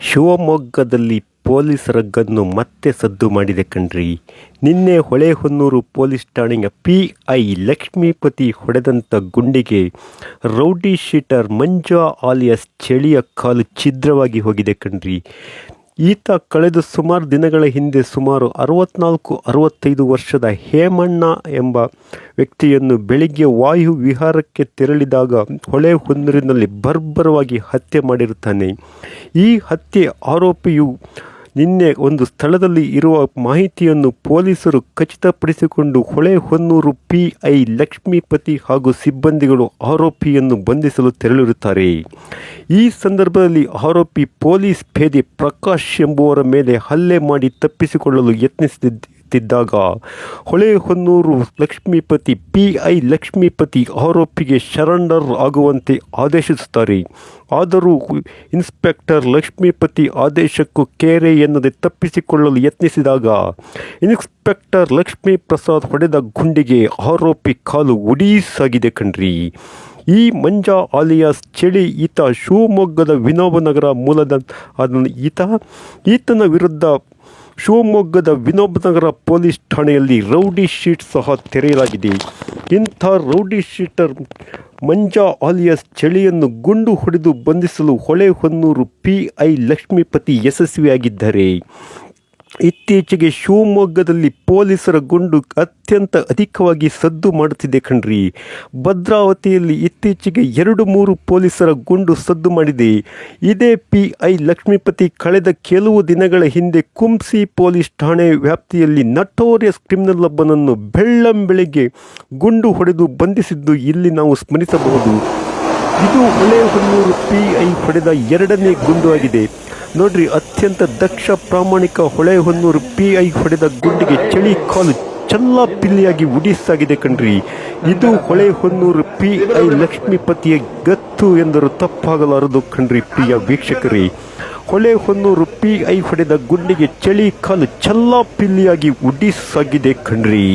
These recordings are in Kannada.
ಶಿವಮೊಗ್ಗದಲ್ಲಿ ಪೊಲೀಸರ ಗನ್ನು ಮತ್ತೆ ಸದ್ದು ಮಾಡಿದೆ ಕಣ್ರಿ. ನಿನ್ನೆ ಹೊಳೆಹೊನ್ನೂರು ಪೊಲೀಸ್ ಠಾಣೆಯ ಪಿ ಐ ಲಕ್ಷ್ಮೀಪತಿ ಹೊಡೆದಂಥ ಗುಂಡಿಗೆ ರೌಡಿ ಶೀಟರ್ ಮಂಜಾ ಆಲಿಯಸ್ ಚಳಿಯ ಕಾಲು ಛಿದ್ರವಾಗಿ ಹೋಗಿದೆ ಕಣ್ರಿ. ಈತ ಕಳೆದ ಸುಮಾರು ದಿನಗಳ ಹಿಂದೆ ಸುಮಾರು ಅರವತ್ನಾಲ್ಕು, ಅರವತ್ತೈದು ವರ್ಷದ ಹೇಮಣ್ಣ ಎಂಬ ವ್ಯಕ್ತಿಯನ್ನು ಬೆಳಿಗ್ಗೆ ವಾಯು ವಿಹಾರಕ್ಕೆ ತೆರಳಿದಾಗ ಹೊಳೆ ಹೊನ್ನೂರಿನಲ್ಲಿ ಬರ್ಬರವಾಗಿ ಹತ್ಯೆ ಮಾಡಿರುತ್ತಾನೆ. ಈ ಹತ್ಯೆ ಆರೋಪಿಯು ನಿನ್ನೆ ಒಂದು ಸ್ಥಳದಲ್ಲಿ ಇರುವ ಮಾಹಿತಿಯನ್ನು ಪೊಲೀಸರು ಖಚಿತಪಡಿಸಿಕೊಂಡು ಹೊಳೆಹೊನ್ನೂರು ಪಿ ಐ ಲಕ್ಷ್ಮೀಪತಿ ಹಾಗೂ ಸಿಬ್ಬಂದಿಗಳು ಆರೋಪಿಯನ್ನು ಬಂಧಿಸಲು ತೆರಳಿರುತ್ತಾರೆ. ಈ ಸಂದರ್ಭದಲ್ಲಿ ಆರೋಪಿ ಪೊಲೀಸ್ ಭೇದಿ ಪ್ರಕಾಶ್ ಎಂಬುವರ ಮೇಲೆ ಹಲ್ಲೆ ಮಾಡಿ ತಪ್ಪಿಸಿಕೊಳ್ಳಲು ಯತ್ನಿಸುತ್ತಿದ್ದಾಗ ಹೊಳೆಹೊನ್ನೂರು ಲಕ್ಷ್ಮೀಪತಿ ಪಿ ಐ ಲಕ್ಷ್ಮೀಪತಿ ಆರೋಪಿಗೆ ಶರಣರ್ ಆಗುವಂತೆ ಆದೇಶಿಸುತ್ತಾರೆ. ಆದರೂ ಇನ್ಸ್ಪೆಕ್ಟರ್ ಲಕ್ಷ್ಮೀಪತಿ ಆದೇಶಕ್ಕೂ ಕೇರೆ ಎನ್ನದೆ ತಪ್ಪಿಸಿಕೊಳ್ಳಲು ಯತ್ನಿಸಿದಾಗ ಇನ್ಸ್ಪೆಕ್ಟರ್ ಲಕ್ಷ್ಮೀ ಪ್ರಸಾದ್ ಹೊಡೆದ ಗುಂಡಿಗೆ ಆರೋಪಿ ಕಾಲು ಒಡೀಸಾಗಿದೆ ಕಣ್ರಿ. ಈ ಮಂಜಾ ಆಲಿಯಾಸ್ ಚಳಿ ಈತ ಶಿವಮೊಗ್ಗದ ವಿನೋಬನಗರ ಮೂಲದ ಅದನ್ನು ಈತ, ಈತನ ವಿರುದ್ಧ ಶಿವಮೊಗ್ಗದ ವಿನೋಬನಗರ ಪೊಲೀಸ್ ಠಾಣೆಯಲ್ಲಿ ರೌಡಿ ಶೀಟ್ ಸಹ ತೆರೆಯಲಾಗಿದೆ. ಇಂಥ ರೌಡಿ ಶೀಟರ್ ಮಂಜಾ ಆಲಿಯಸ್ ಚಳಿಯನ್ನು ಗುಂಡು ಹೊಡೆದು ಬಂಧಿಸಲು ಹೊಳೆಹೊನ್ನೂರು ಪಿ ಐ ಲಕ್ಷ್ಮೀಪತಿ ಯಶಸ್ವಿಯಾಗಿದ್ದಾರೆ. ಇತ್ತೀಚೆಗೆ ಶಿವಮೊಗ್ಗದಲ್ಲಿ ಪೊಲೀಸರ ಗುಂಡು ಅತ್ಯಂತ ಅಧಿಕವಾಗಿ ಸದ್ದು ಮಾಡುತ್ತಿದೆ ಕಣ್ರಿ. ಭದ್ರಾವತಿಯಲ್ಲಿ ಇತ್ತೀಚೆಗೆ ಎರಡು ಮೂರು ಪೊಲೀಸರ ಗುಂಡು ಸದ್ದು ಮಾಡಿದೆ. ಇದೇ ಪಿ ಐ ಲಕ್ಷ್ಮೀಪತಿ ಕಳೆದ ಕೆಲವು ದಿನಗಳ ಹಿಂದೆ ಕುಂಸಿ ಪೊಲೀಸ್ ಠಾಣೆ ವ್ಯಾಪ್ತಿಯಲ್ಲಿ ನಟೋರಿಯಸ್ ಕ್ರಿಮಿನಲ್ ಒಬ್ಬನನ್ನು ಬೆಳ್ಳಂಬೆಳಿಗ್ಗೆ ಗುಂಡು ಹೊಡೆದು ಬಂಧಿಸಿದ್ದು ಇಲ್ಲಿ ನಾವು ಸ್ಮರಿಸಬಹುದು. ಇದು ಹೊಳೆಹೊನ್ನೂರು ಪಿ ಐ ಪಡೆದ ಎರಡನೇ ಗುಂಡು ಆಗಿದೆ. ನೋಡ್ರಿ, ಅತ್ಯಂತ ದಕ್ಷ ಪ್ರಾಮಾಣಿಕ ಹೊಳೆಹೊನ್ನೂರು ಪಿ ಐ ಹೊಡೆದ ಗುಂಡಿಗೆ ಚಳಿ ಕಾಲು ಚಲ್ಲಾಪಿಲ್ಲಿಯಾಗಿ ಉಡಿಸಾಗಿದೆ ಕಣ್ರಿ. ಇದು ಹೊಳೆಹೊನ್ನೂರು ಪಿ ಐ ಲಕ್ಷ್ಮೀಪತಿಯ ಗತ್ತು ಎಂದರು ತಪ್ಪಾಗಲಾರದು ಕಣ್ರಿ ಪ್ರಿಯ ವೀಕ್ಷಕರೇ. ಹೊಳೆಹೊನ್ನೂರು ಪಿ ಐ ಹೊಡೆದ ಗುಂಡಿಗೆ ಚಳಿ ಕಾಲು ಚಲ್ಲಾಪಿಲ್ಲಿಯಾಗಿ ಉಡಿಸಾಗಿದೆ ಕಣ್ರಿ.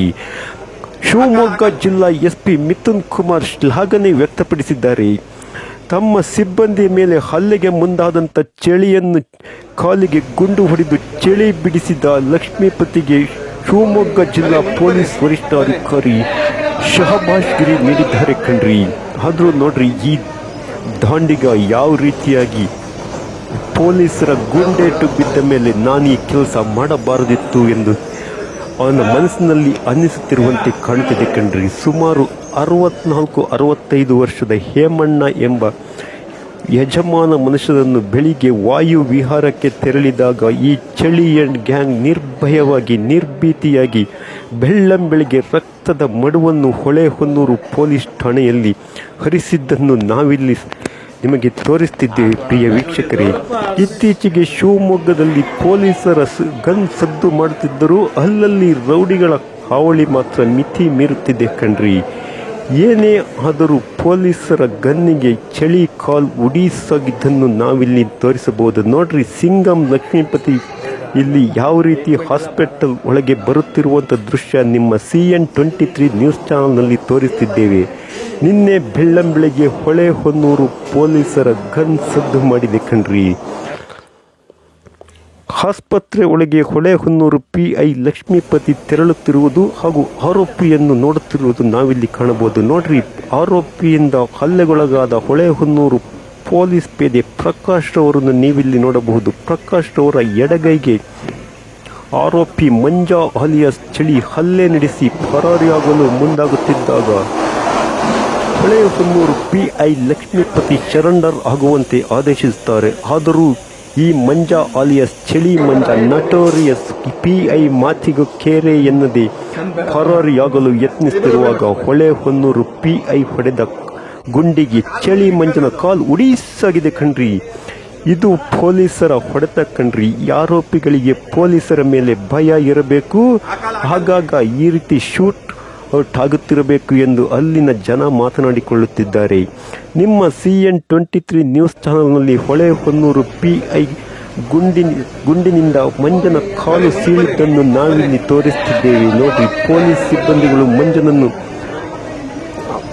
ಶಿವಮೊಗ್ಗ ಜಿಲ್ಲಾ ಎಸ್ ಪಿ ಮಿಥುನ್ ಕುಮಾರ್ ಶ್ಲಾಘನೆ ವ್ಯಕ್ತಪಡಿಸಿದ್ದಾರೆ. ತಮ್ಮ ಸಿಬ್ಬಂದಿ ಮೇಲೆ ಹಲ್ಲೆಗೆ ಮುಂದಾದಂಥ ಚಳಿಯನ್ನು ಕಾಲಿಗೆ ಗುಂಡು ಹೊಡೆದು ಚಳಿ ಬಿಡಿಸಿದ ಲಕ್ಷ್ಮೀಪತಿಗೆ ಶಿವಮೊಗ್ಗ ಜಿಲ್ಲಾ ಪೊಲೀಸ್ ವರಿಷ್ಠಾಧಿಕಾರಿ ಶಹಬಾಷ್ ಗಿರಿ ನೀಡಿದ್ದಾರೆ ಕಣ್ರಿ. ಆದರೂ ನೋಡ್ರಿ, ಈ ದಾಂಡಿಗ ಯಾವ ರೀತಿಯಾಗಿ ಪೊಲೀಸರ ಗುಂಡೇಟು ಬಿದ್ದ ಮೇಲೆ ನಾನು ಈ ಕೆಲಸ ಮಾಡಬಾರದಿತ್ತು ಎಂದು ಅವನ ಮನಸ್ಸಿನಲ್ಲಿ ಅನ್ನಿಸುತ್ತಿರುವಂತೆ ಕಾಣುತ್ತಿದೆ ಕಣ್ರಿ. ಸುಮಾರು ಅರವತ್ನಾಲ್ಕು, ಅರವತ್ತೈದು ವರ್ಷದ ಹೇಮಣ್ಣ ಎಂಬ ಯಜಮಾನ ಮನುಷ್ಯನನ್ನು ಬೆಳಿಗ್ಗೆ ವಾಯು ವಿಹಾರಕ್ಕೆ ತೆರಳಿದಾಗ ಈ ಚಳಿ ಅಂಡ್ ಗ್ಯಾಂಗ್ ನಿರ್ಭಯವಾಗಿ, ನಿರ್ಭೀತಿಯಾಗಿ ಬೆಳ್ಳಂಬೆಳಿಗ್ಗೆ ರಕ್ತದ ಮಡುವನ್ನು ಹೊಳೆ ಹೊನ್ನೂರು ಪೊಲೀಸ್ ಠಾಣೆಯಲ್ಲಿ ಹರಿಸಿದ್ದನ್ನು ನಾವಿಲ್ಲಿ ನಿಮಗೆ ತೋರಿಸ್ತಿದ್ದೇವೆ, ಪ್ರಿಯ ವೀಕ್ಷಕರೇ. ಇತ್ತೀಚೆಗೆ ಶಿವಮೊಗ್ಗದಲ್ಲಿ ಪೊಲೀಸರ ಗನ್ ಸದ್ದು ಮಾಡುತ್ತಿದ್ದರೂ ಅಲ್ಲಲ್ಲಿ ರೌಡಿಗಳ ಹಾವಳಿ ಮಾತ್ರ ಮಿತಿ ಮೀರುತ್ತಿದೆ ಕಣ್ರಿ. ಏನೇ ಆದರೂ ಪೊಲೀಸರ ಗನ್ನಿಗೆ ಚಳಿ ಕಾಲ್ ಉಡೀಸಾಗಿದ್ದನ್ನು ನಾವಿಲ್ಲಿ ತೋರಿಸಬಹುದು. ನೋಡ್ರಿ, ಸಿಂಗಂ ಲಕ್ಷ್ಮೀಪತಿ ಇಲ್ಲಿ ಯಾವ ರೀತಿ ಹಾಸ್ಪಿಟಲ್ ಒಳಗೆ ಬರುತ್ತಿರುವಂಥ ದೃಶ್ಯ ನಿಮ್ಮ C N twenty three news ಚಾನಲ್ನಲ್ಲಿ ತೋರಿಸ್ತಿದ್ದೇವೆ. ನಿನ್ನೆ ಬೆಳ್ಳಂಬೆಳಗ್ಗೆ ಹೊಳೆಹೊನ್ನೂರು ಪೊಲೀಸರ ಗನ್ ಸದ್ದು ಮಾಡಿದೆ ಕಣ್ರಿ. ಆಸ್ಪತ್ರೆ ಒಳಗೆ ಹೊಳೆಹೊನ್ನೂರು ಪಿ ಐ ಲಕ್ಷ್ಮೀಪತಿ ತೆರಳುತ್ತಿರುವುದು ಹಾಗೂ ಆರೋಪಿಯನ್ನು ನೋಡುತ್ತಿರುವುದು ನಾವಿಲ್ಲಿ ಕಾಣಬಹುದು. ನೋಡ್ರಿ, ಆರೋಪಿಯಿಂದ ಹಲ್ಲೆಗೊಳಗಾದ ಹೊಳೆಹೊನ್ನೂರು ಪೊಲೀಸ್ ಪೇದೆ ಪ್ರಕಾಶ್ ರವರನ್ನು ನೀವಿಲ್ಲಿ ನೋಡಬಹುದು. ಪ್ರಕಾಶ್ ರವರ ಎಡಗೈಗೆ ಆರೋಪಿ ಮಂಜಾ ಅಲಿಯ ಚಳಿ ಹಲ್ಲೆ ನಡೆಸಿ ಪರಾರಿಯಾಗಲು ಮುಂದಾಗುತ್ತಿದ್ದಾಗ Holehonnur P I Lakshmipathi surrender ಆಗುವಂತೆ ಆದೇಶಿಸುತ್ತಾರೆ. ಆದರೂ ಈ ಮಂಜ ಆಲಿಯಸ್, ಚಳಿ ಮಂಜ, ನಟೋರಿಯಸ್ ಪಿ ಐ ಮಾತಿಗೂ ಕೇರೆ ಎನ್ನದೆ ಪರಾರಿಯಾಗಲು ಯತ್ನಿಸುತ್ತಿರುವಾಗ ಹೊಳೆ ಹೊನ್ನೂರು ಪಿ ಐ ಹೊಡೆದ ಗುಂಡಿಗೆ ಚಳಿ ಮಂಜನ ಕಾಲು ಉಡೀಸಾಗಿದೆ ಕಣ್ರಿ. ಇದು ಪೊಲೀಸರ ಹೊಡೆತ ಕಣ್ರಿ. ಆರೋಪಿಗಳಿಗೆ ಪೊಲೀಸರ ಮೇಲೆ ಭಯ ಇರಬೇಕು? ಆಗಾಗ ಈ ರೀತಿ ಶೂಟ್ ಆಗುತ್ತಿರಬೇಕು ಎಂದು ಅಲ್ಲಿನ ಜನ ಮಾತನಾಡಿಕೊಳ್ಳುತ್ತಿದ್ದಾರೆ. ನಿಮ್ಮ C N twenty three news ಚಾನಲ್ನಲ್ಲಿ ಹೊಳೆಹೊನ್ನೂರು ಪಿ ಐ ಗುಂಡಿನ, ಗುಂಡಿನಿಂದ ಮಂಜನ ಕಾಲು ಸೀಳಿದ್ದನ್ನು ನಾವಿಲ್ಲಿ ತೋರಿಸುತ್ತಿದ್ದೇವೆ. ನೋಡಿ, ಪೊಲೀಸ್ ಸಿಬ್ಬಂದಿಗಳು ಮಂಜನನ್ನು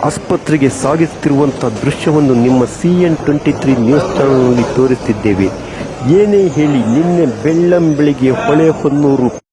ಆಸ್ಪತ್ರೆಗೆ ಸಾಗಿಸುತ್ತಿರುವಂಥ ದೃಶ್ಯವನ್ನು ನಿಮ್ಮ C N twenty three news ಚಾನಲ್ನಲ್ಲಿ ತೋರಿಸುತ್ತಿದ್ದೇವೆ. ಏನೇ ಹೇಳಿ, ನಿನ್ನೆ ಬೆಳ್ಳಂಬೆಳಿಗ್ಗೆ ಹೊಳೆ ಹೊನ್ನೂರು